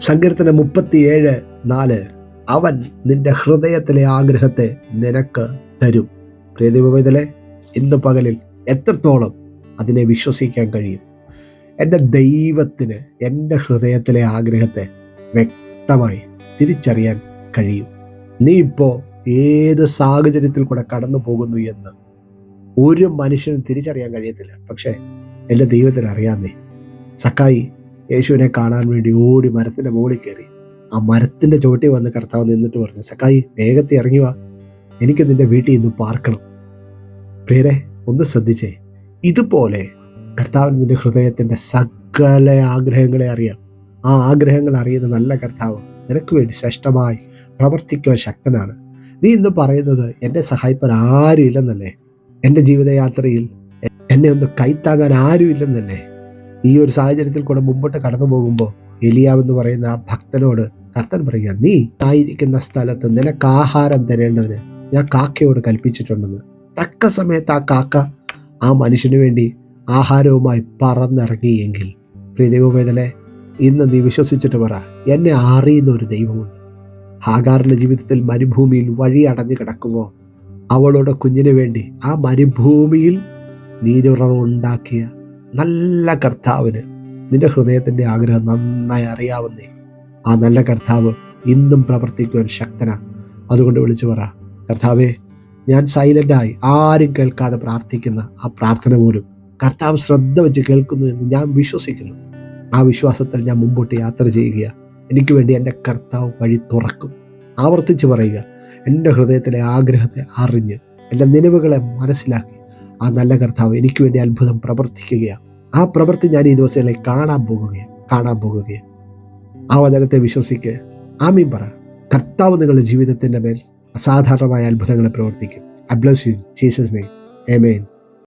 സങ്കീർത്തനം മുപ്പത്തിയേഴ് നാല്. അവൻ നിന്റെ ഹൃദയത്തിലെ ആഗ്രഹത്തെ നിനക്ക് തരും. പ്രിയദൈവവേദലെ ഇന്ന് പകലിൽ എത്രത്തോളം അതിനെ വിശ്വസിക്കാൻ കഴിയും? എന്റെ ദൈവത്തിന് എന്റെ ഹൃദയത്തിലെ ആഗ്രഹത്തെ വ്യക്തമായി തിരിച്ചറിയാൻ കഴിയും. നീ ഇപ്പോൾ ഏത് സാഹചര്യത്തിൽ കൂടെ കടന്നു പോകുന്നു എന്ന് ഒരു മനുഷ്യനും തിരിച്ചറിയാൻ കഴിയത്തില്ല. പക്ഷേ എന്റെ ദൈവത്തിന് അറിയാന്നേ സക്കായി യേശുവിനെ കാണാൻ വേണ്ടി ഓടി മരത്തിന്റെ മുകളിൽ കയറി. ആ മരത്തിന്റെ ചുവട്ടിൽ വന്ന് കർത്താവ് നിന്നിട്ട് പറഞ്ഞു സക്കായി വേഗത്തിൽ ഇറങ്ങി വാ. എനിക്ക് നിന്റെ വീട്ടിൽ ഇന്ന് പാർക്കണം. പ്രിയരെ ഒന്ന് ശ്രദ്ധിച്ചേ. ഇതുപോലെ കർത്താവിന് നിന്റെ ഹൃദയത്തിന്റെ സകല ആഗ്രഹങ്ങളെ അറിയാം. ആ ആഗ്രഹങ്ങൾ അറിയുന്ന നല്ല കർത്താവ് നിനക്ക് വേണ്ടി ശ്രേഷ്ഠമായി പ്രവർത്തിക്കുവാൻ ശക്തനാണ്. നീ ഇന്ന് പറയുന്നത് എന്റെ സഹായിപ്പൻ ആരും ഇല്ലെന്നല്ലേ എന്റെ ജീവിതയാത്രയിൽ എന്നെ ഒന്ന് കൈത്താങ്ങാൻ ആരും ഇല്ലെന്നല്ലേ ഈ ഒരു സാഹചര്യത്തിൽ കൂടെ മുമ്പോട്ട് കടന്നു പോകുമ്പോൾ എലിയാവെന്ന് പറയുന്ന ആ ഭക്തനോട് കർത്തൻ പറയുക നീ ആയിരിക്കുന്ന സ്ഥലത്ത് നിനക്ക് ആഹാരം തരേണ്ടതിന് ഞാൻ കാക്കയോട് കൽപ്പിച്ചിട്ടുണ്ടെന്ന്. തക്ക സമയത്ത് ആ കാക്ക ആ മനുഷ്യന് വേണ്ടി ആഹാരവുമായി പറന്നിറങ്ങിയെങ്കിൽ പ്രിയ ദൈവമേതലെ ഇന്ന് നീ വിശ്വസിച്ചിട്ട് പറ എന്നെ അറിയുന്ന ഒരു ദൈവമുണ്ട്. ഹാഗാറിന്റെ ജീവിതത്തിൽ മരുഭൂമിയിൽ വഴി അടഞ്ഞു കിടക്കുമ്പോൾ അവളുടെ കുഞ്ഞിന് വേണ്ടി ആ മരുഭൂമിയിൽ നീരുറവ് ഉണ്ടാക്കിയ നല്ല കർത്താവിന് നിന്റെ ഹൃദയത്തിന്റെ ആഗ്രഹം നന്നായി അറിയാവുന്നേ. ആ നല്ല കർത്താവ് ഇന്നും പ്രവർത്തിക്കുവാൻ ശക്തന. അതുകൊണ്ട് വിളിച്ചു പറ കർത്താവേ ഞാൻ സൈലന്റായി ആരും കേൾക്കാതെ പ്രാർത്ഥിക്കുന്ന ആ പ്രാർത്ഥന പോലും കർത്താവ് ശ്രദ്ധ വെച്ച് കേൾക്കുന്നു എന്ന് ഞാൻ വിശ്വസിക്കുന്നു. ആ വിശ്വാസത്തിൽ ഞാൻ മുമ്പോട്ട് യാത്ര ചെയ്യുക എനിക്ക് വേണ്ടി എന്റെ കർത്താവ് വഴി തുറക്കും. ആവർത്തിച്ച് പറയുക എന്റെ ഹൃദയത്തിലെ ആഗ്രഹത്തെ അറിഞ്ഞ് എന്റെ നിലവുകളെ മനസ്സിലാക്കി ആ നല്ല കർത്താവ് എനിക്ക് വേണ്ടി അത്ഭുതം പ്രവർത്തിക്കുകയാണ്. ആ പ്രവൃത്തി ഞാൻ ഈ ദിവസങ്ങളിൽ കാണാൻ പോകുകയാണ്. കാണാൻ പോകുകയാണ്. ആ വചനത്തെ വിശ്വസിക്ക്. ആമീൻ പറ. കർത്താവ് നിങ്ങളുടെ ജീവിതത്തിന്റെ മേൽ അസാധാരണമായ അത്ഭുതങ്ങളെ പ്രവർത്തിക്കും. അബ്ലസ് ബ്ലസ് യു ജീസസ് എ ആമേൻ